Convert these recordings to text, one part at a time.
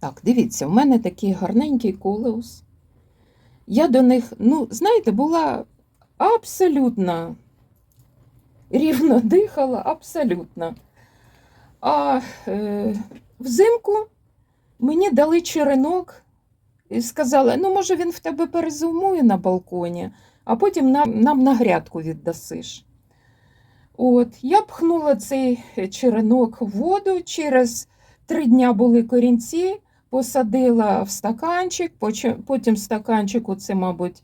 Так, дивіться, в мене такий гарненький колеус. Я до них, ну, знаєте, була абсолютно рівно дихала, абсолютно. А е, взимку мені дали черенок і сказали, ну, може, він в тебе перезимує на балконі, а потім нам, нам на грядку віддасиш. От, я пхнула цей черенок в воду, через три дня були корінці, посадила в стаканчик, потім в стаканчику це, мабуть,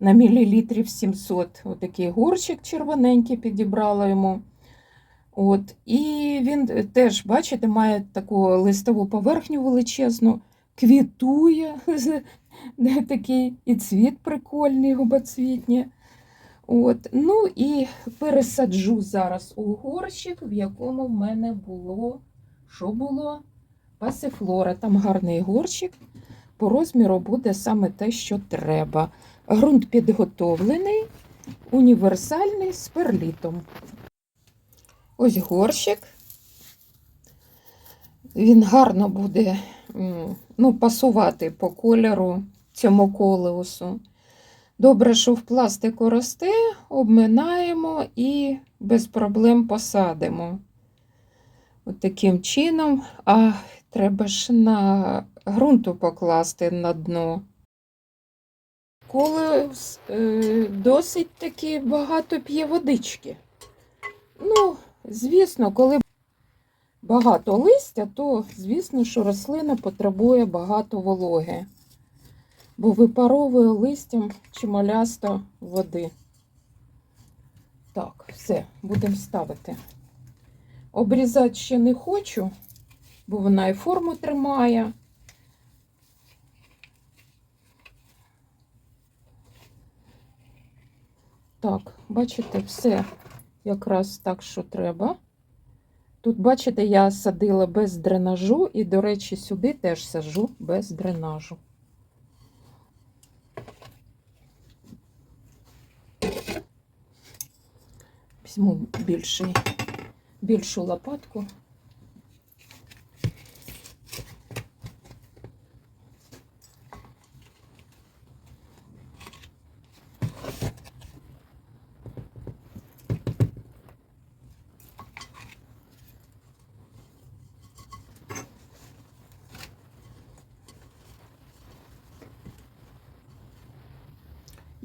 на мілілітрів 700 отакий горщик червоненький підібрала йому. От, і він теж, бачите, має таку листову поверхню величезну, квітує, такий і цвіт прикольний, губоцвітні. От, ну і пересаджу зараз у горщик, в якому в мене було, що було? Пасифлора. Там гарний горщик. По розміру буде саме те, що треба. Грунт підготовлений, універсальний з перлітом. Ось горщик. Він гарно буде ну, пасувати по кольору цьому колеусу. Добре, що в пластику росте, обминаємо і без проблем посадимо. От таким чином, а треба ж на ґрунту покласти на дно. Колеус е, досить таки багато п'є водички. Ну, звісно, коли багато листя, то звісно, що рослина потребує багато вологи, бо випаровує листям чималясто води. Так, все, будемо ставити. Обрізати ще не хочу, бо вона і форму тримає. Так, бачите, все якраз так, що треба. Тут, бачите, я садила без дренажу, і, до речі, сюди теж сажу без дренажу. Візьму більший, більшу лопатку.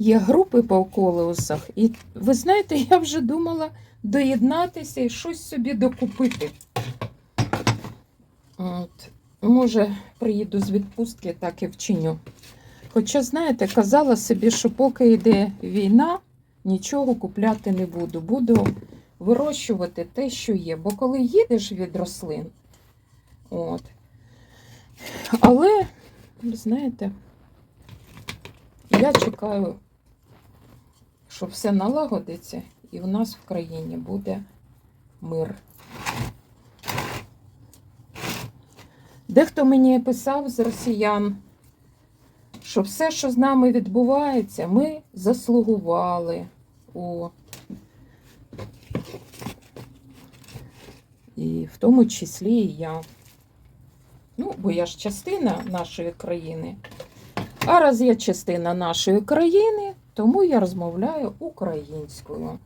Є групи по колеусах, і ви знаєте, я вже думала доєднатися і щось собі докупити. От. Може, приїду з відпустки, так і вчиню. Хоча, знаєте, казала собі, що поки йде війна, нічого купляти не буду. Буду вирощувати те, що є. Бо коли їдеш від рослин, от. Але, знаєте, я чекаю, що все налагодиться, і в нас в країні буде мир. Дехто мені писав з росіян, що все, що з нами відбувається, ми заслугували. О. І в тому числі і я. Ну, бо я ж частина нашої країни. А раз я частина нашої країни, тому я розмовляю українською.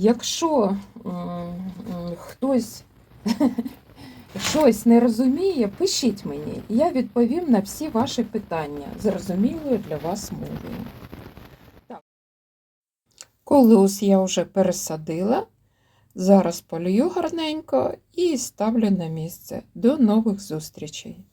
Якщо хтось щось не розуміє, пишіть мені, я відповім на всі ваші питання зрозумілою для вас мовою. Колеус я вже пересадила. Зараз полюю гарненько і ставлю на місце. До нових зустрічей!